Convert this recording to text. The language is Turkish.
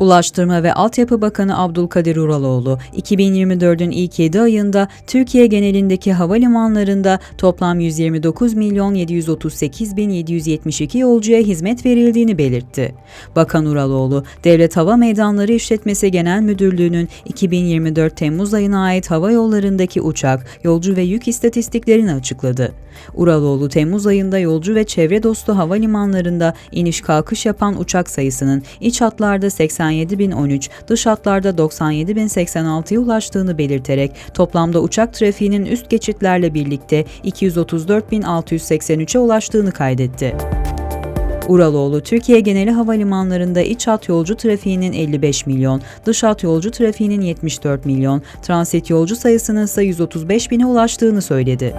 Ulaştırma ve Altyapı Bakanı Abdülkadir Uraloğlu, 2024'ün ilk 7 ayında Türkiye genelindeki havalimanlarında toplam 129 milyon 738 bin 772 yolcuya hizmet verildiğini belirtti. Bakan Uraloğlu, Devlet Hava Meydanları İşletmesi Genel Müdürlüğü'nün 2024 Temmuz ayına ait hava yollarındaki uçak, yolcu ve yük istatistiklerini açıkladı. Uraloğlu, Temmuz ayında yolcu ve çevre dostu havalimanlarında iniş kalkış yapan uçak sayısının iç hatlarda 87.013, dış hatlarda 97.086'ya ulaştığını belirterek toplamda uçak trafiğinin üst geçitlerle birlikte 234.683'e ulaştığını kaydetti. Uraloğlu, Türkiye geneli havalimanlarında iç hat yolcu trafiğinin 55 milyon, dış hat yolcu trafiğinin 74 milyon, transit yolcu sayısının ise 135 bine ulaştığını söyledi.